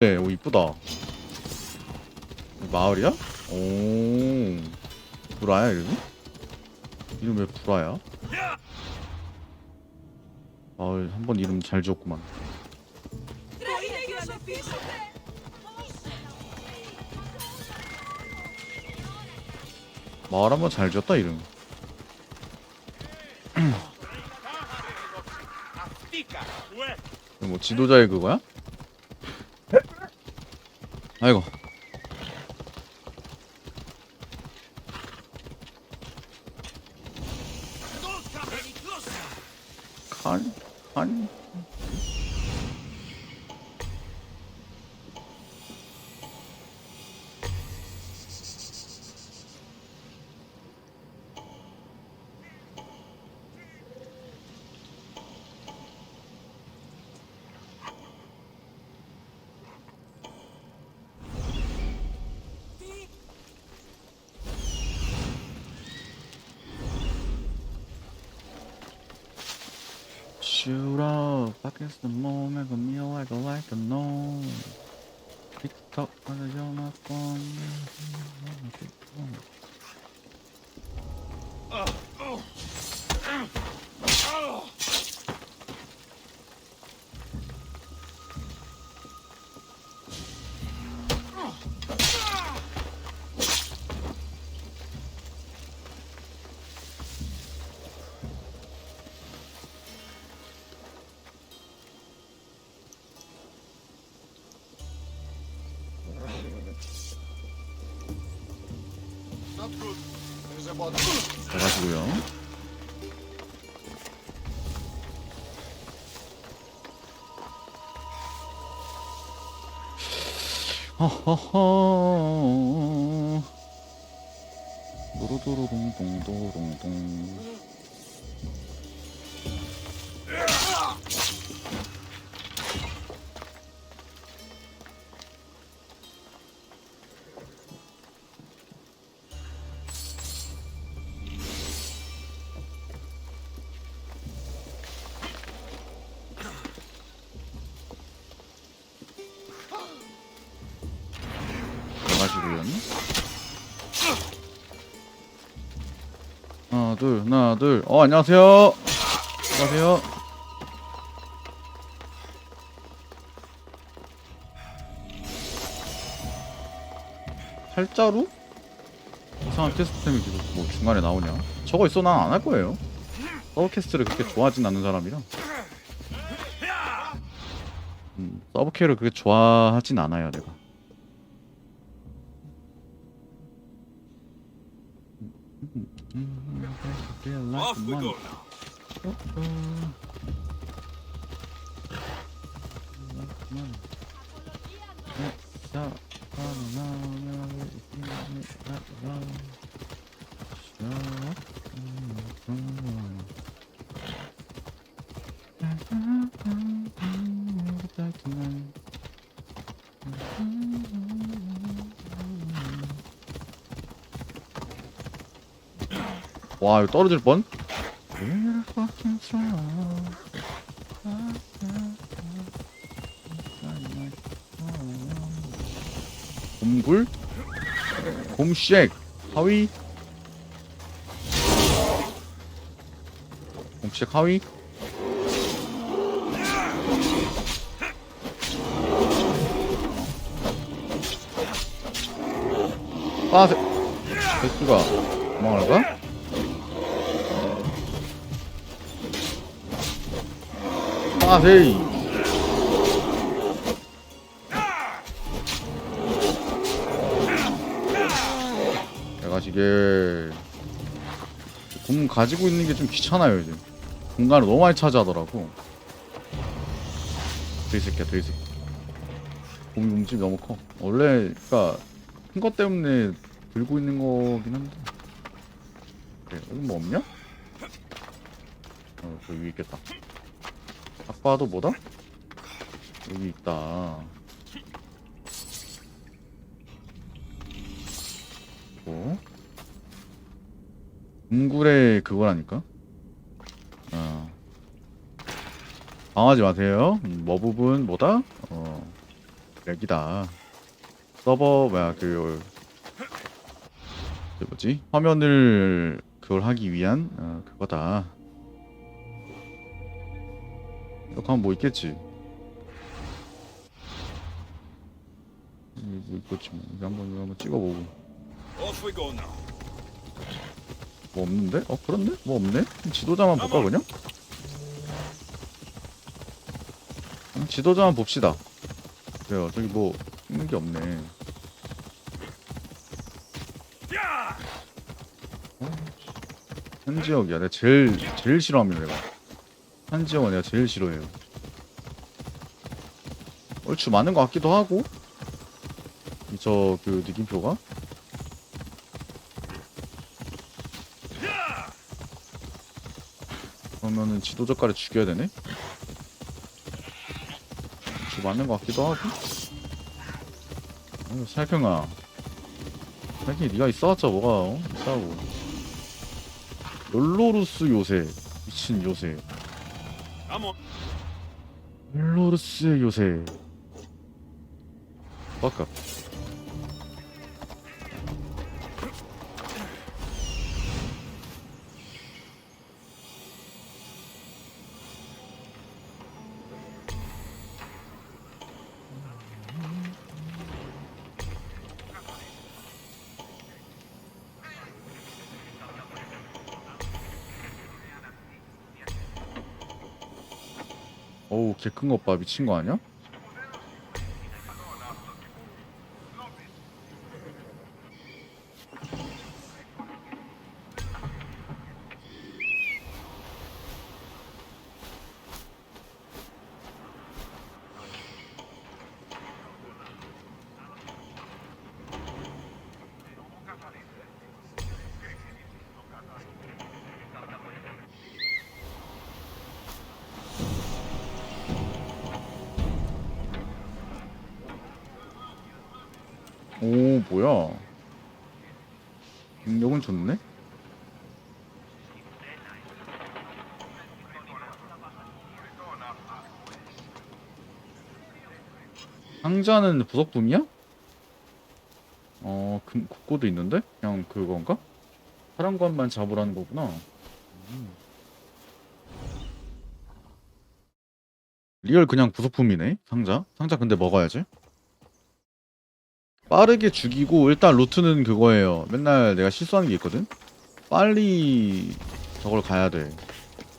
네, 오 이쁘다. 마을이야? 오, 브라야 이름이? 이름 왜 브라야? 마을 한번 이름 잘 지었구만. 마을 한번 잘 지었다 이름. 이거 뭐 지도자의 그거야? 아이고. shoot up. is the more, make a meal like a like a gnome. TikTok, whether you're my phone. 가가지고요. 허허허. 도로도로동동도롱동. 둘 하나 둘. 어 안녕하세요. 안녕하세요. 팔자루? 이상한 캐스템이 계속 뭐 중간에 나오냐? 저거 있어 난 안 할 거예요. 서브 캐스트를 그렇게 좋아하진 않는 사람이라. 음, 서브 캐를 그렇게 좋아하진 않아요 내가. Real life Off we go now. Uh -oh. Stop. 와 이거 떨어질 뻔? 곰굴? 곰쉑 하위? 곰쉑 하위? 아, 대... 대수가 도망갈까? 아, 헤이. 내가 지게 곰 가지고 있는 게 좀 귀찮아요 이제. 공간을 너무 많이 차지하더라고. 돼새끼야 돼새끼 곰이 몸집이 너무 커. 원래 그니까 큰 것 때문에 들고 있는 거긴 한데. 그래 여기 뭐 없냐? 어 저기 위에 있겠다 딱 봐도 뭐다? 여기 있다 뭐 동굴의 그거라니까 어 방하지 마세요 음, 뭐 부분 뭐다? 어 렉이다. 서버 뭐야 그, 그 뭐지 화면을 그걸 하기 위한 어, 그거다. 하면 뭐 있겠지. 음, 뭐 있겠지 뭐. 이거 한번 이거 한번 찍어보고. 뭐 없는데? 어 그런데? 뭐 없네? 지도자만 볼까 그냥? 지도자만 봅시다 그래요 저기 뭐 있는 게 없네 어, 한 지역이야 내가 제일 제일 싫어합니다 내가 한 지역은 내가 제일 싫어해요. 얼추 많은 것 같기도 하고. 저 그 느낌표가? 그러면은 지도적가를 죽여야 되네? 저 맞는 것 같기도 하고. 어, 살평아 살평이 네가 있어봤자 뭐가 어? 있다고. 롤로루스 요새 미친 요새 On. 롤로루스의 요새 아까 개큰것봐 미친 거 아니야? 오 뭐야 능력은 좋네 상자는 부속품이야? 어 금, 국고도 있는데? 그냥 그건가? 것만 잡으라는 거구나 음. 리얼 그냥 부속품이네 상자 상자 근데 먹어야지 빠르게 죽이고 일단 루트는 그거예요. 맨날 내가 실수하는 게 있거든. 빨리 저걸 가야 돼.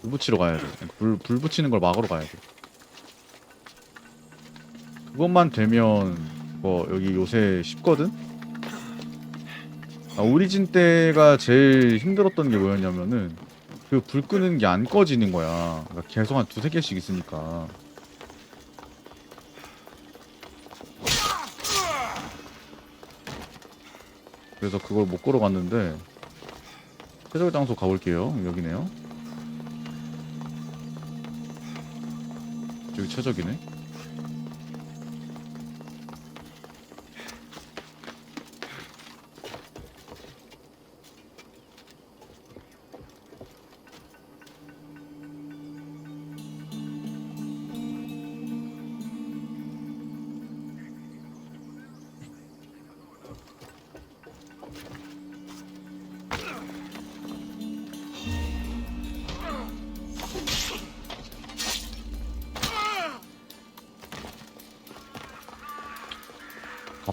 불 붙이러 가야 돼. 불, 불 붙이는 걸 막으러 가야 돼. 그것만 되면 뭐 여기 요새 쉽거든. 아, 오리진 때가 제일 힘들었던 게 뭐였냐면은 그 불 끄는 게 안 꺼지는 거야. 그러니까 계속 한 두세 개씩 있으니까. 그래서 그걸 못 걸어갔는데 최적 장소 가볼게요. 여기네요. 여기 최적이네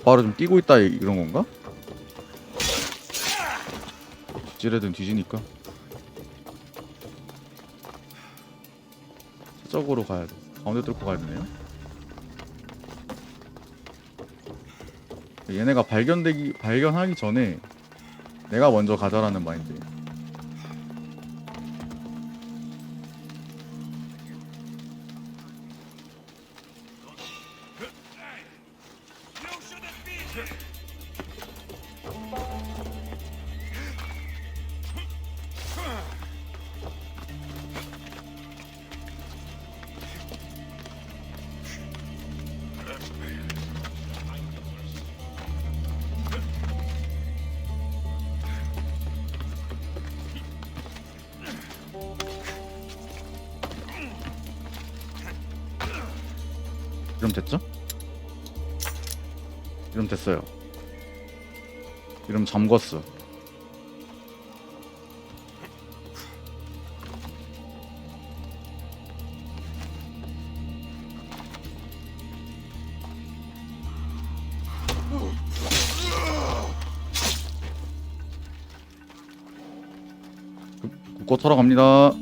가빠를 좀 끼고 있다 이- 이런 건가? 찌레든 뒤지니까. 서쪽으로 가야 돼. 가운데 뚫고 가야 되네요. 얘네가 발견되기 발견하기 전에 내가 먼저 가자라는 마인드 그럼 됐죠? 이름 됐어요. 이름 잠궜어. 굽고 털어 갑니다.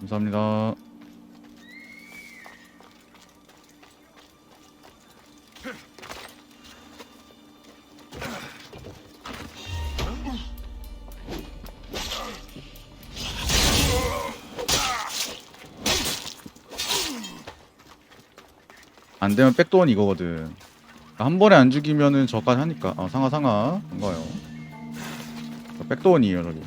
감사합니다. 안 되면 백도원 이거거든. 한 번에 안 죽이면은 저까지 하니까. 아, 상하, 상하. 뭔가요? 어, 백도원이에요, 저기.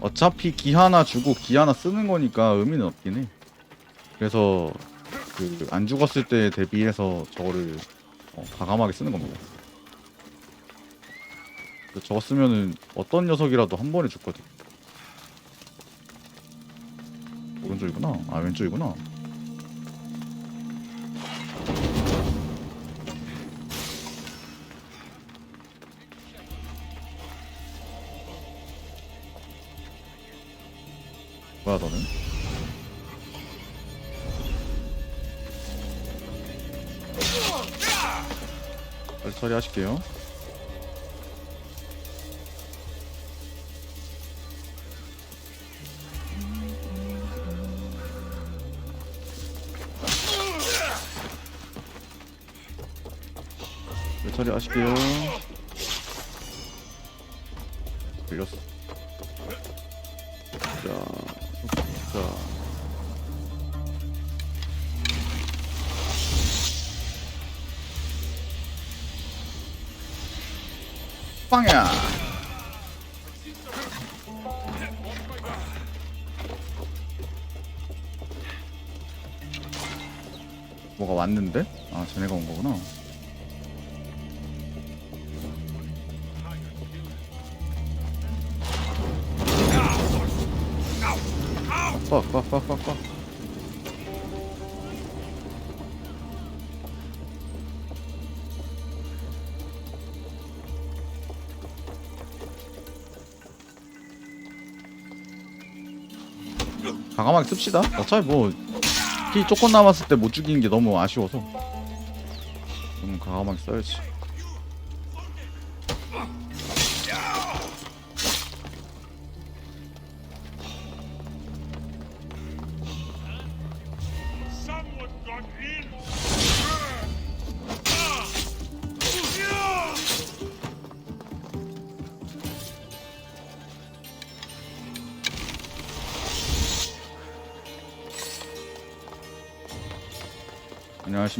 어차피 기 하나 주고 기 하나 쓰는 거니까 의미는 없긴 해. 그래서 그 안 죽었을 때 대비해서 저거를 어, 과감하게 쓰는 겁니다. 저거 쓰면은 어떤 녀석이라도 한 번에 죽거든. 오른쪽이구나. 아 왼쪽이구나. 뭐야 너는? 빨리 처리하실게요 네, 처리하실게요 빵야. 뭐가 왔는데? 아, 쟤네가 온 거구나. 빡빡빡빡빡. 과감하게 씁시다. 어차피 뭐키 조금 남았을 때 못 죽이는 게 너무 아쉬워서. 좀 과감하게 써야지.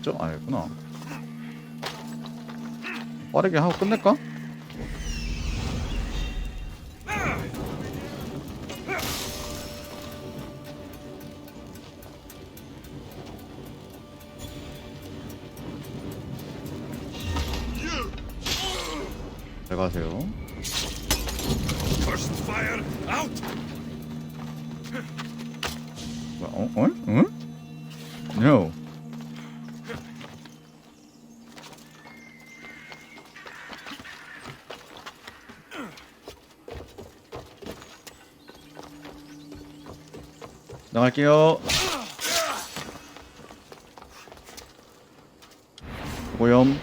있죠? 아니구나 빠르게 하고 끝낼까? 잘 가세요 어? 어? 응? 나갈게요. 오염.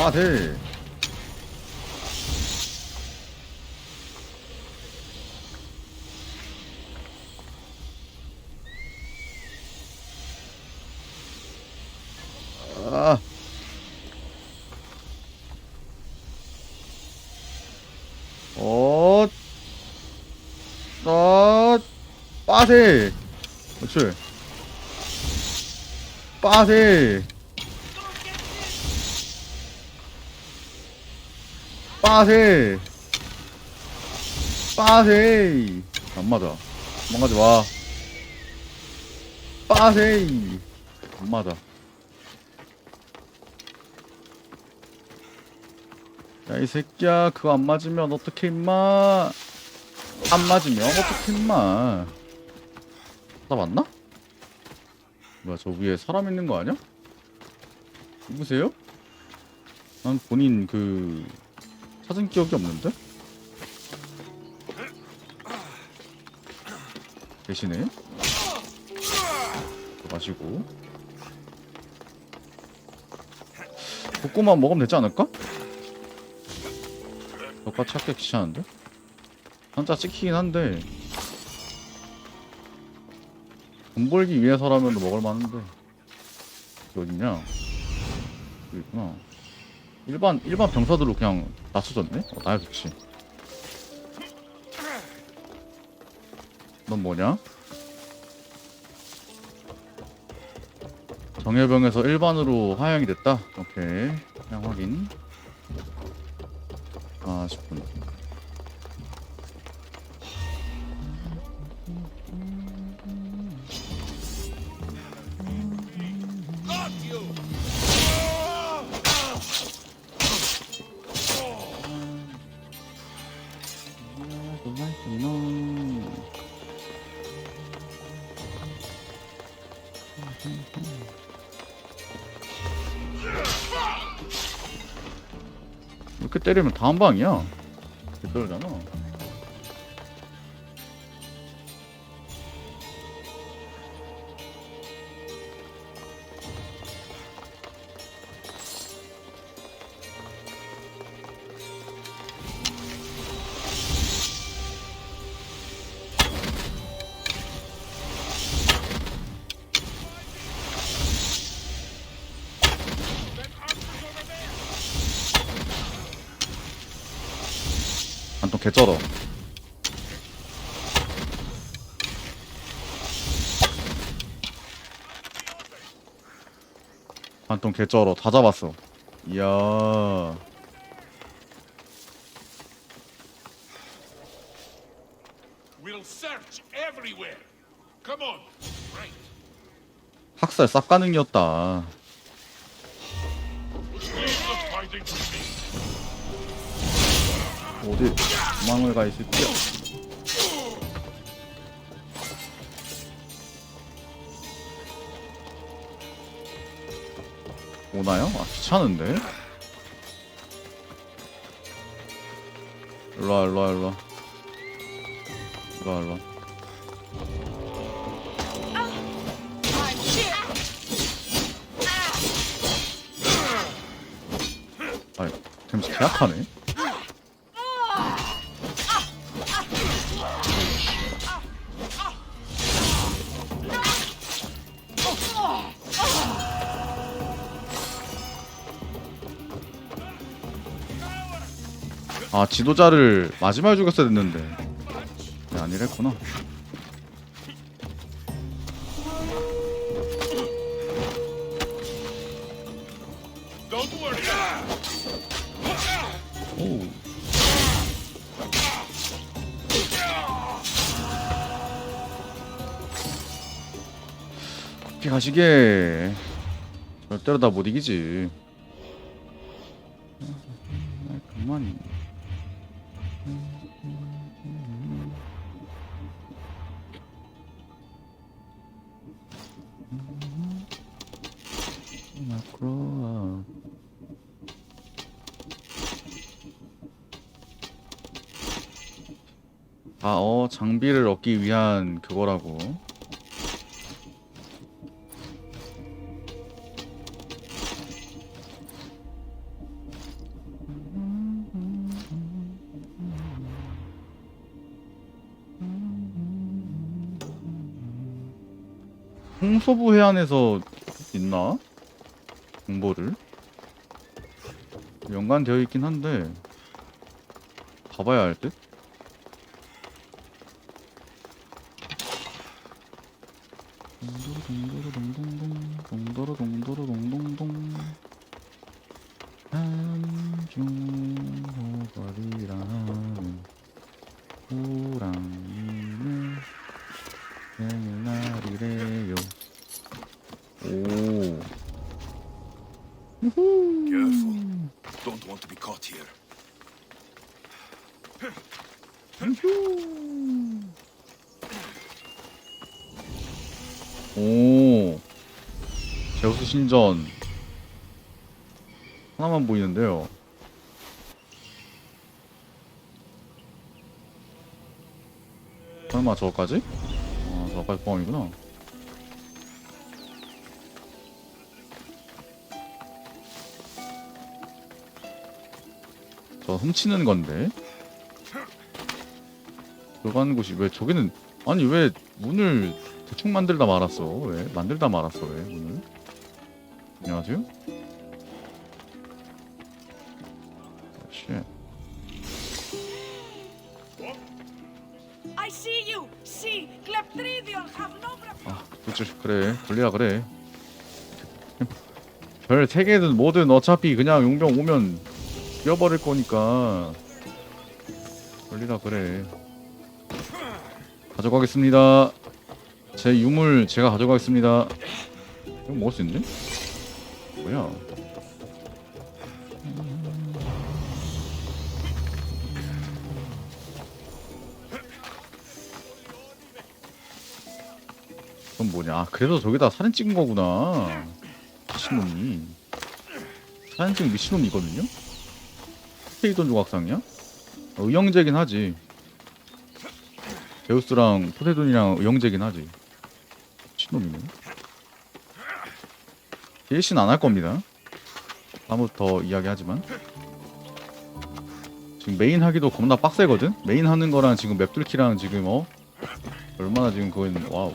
아들. 빠세. 그렇지. 빠세. 빠세. 빠세. 안 맞아. 도망가지 마. 빠세. 안 맞아. 야, 이 새끼야. 그거 안 맞으면 어떡해, 임마. 안 맞으면 어떡해, 임마. 나 맞나? 뭐야, 저 위에 사람 있는 거 아니야? 누구세요? 난 본인 그 찾은 기억이 없는데? 계시네? 마시고 볶음만 먹으면 되지 않을까? 저가 찾기 귀찮은데? 한자 찍히긴 한데 돈 벌기 위해서라면 먹을 만한데 여기 어딨냐? 여기 있구나 일반 일반 병사들로 그냥 낮춰졌네? 어, 나야 좋지 넌 뭐냐? 정예병에서 일반으로 하향이 됐다? 오케이 그냥 확인 아 10분 이렇게 때리면 다음 방이야. 개떨잖아 안또 개쩔어 한통 개쩔어 다 잡았어 이야. 학살 쌉가능이었다 어디 도망을 가 있을게요. 오나요? 아 귀찮은데? 일로와 일로와 일로와. 일로와 일로와. 아이 템스 계약하네 아 지도자를 마지막에 죽였어야 됐는데 네, 아니랬구나. 오. 그렇게 가시게 절대로 다 못 이기지 얻기 위한 그거라고. 홍소부 해안에서 있나? 정보를? 연관되어 있긴 한데 가봐야 할 듯? 생일날이래요 오 Careful. Don't want to be caught here. 오 제우스 신전 하나만 보이는데요 설마 저거까지? 아 저거까지 포함이구나. 저 훔치는 건데. 들어가는 곳이 왜 저기는 아니 왜 문을 대충 만들다 말았어? 왜? 만들다 말았어 왜? 문을? 안녕하세요 아, 그치, 그래. 걸리라 그래. 별세 개든 뭐든 어차피 그냥 용병 오면 뛰어버릴 거니까. 걸리라 그래. 가져가겠습니다. 제 유물 제가 가져가겠습니다. 이거 먹을 수 있는데? 뭐야? 그건 뭐냐? 아, 그래서 저기다 사진 찍은 거구나. 미친놈이. 사진 찍은 미친놈이거든요? 스테이돈 조각상이야? 어, 의형제긴 하지. 제우스랑 포세돈이랑 의형제긴 하지. 미친놈이네. DLC는 안할 겁니다. 다음부터 이야기하지만. 지금 메인 하기도 겁나 빡세거든? 메인 하는 거랑 지금 맵 뚫기랑 지금 어? 얼마나 지금 그건 와우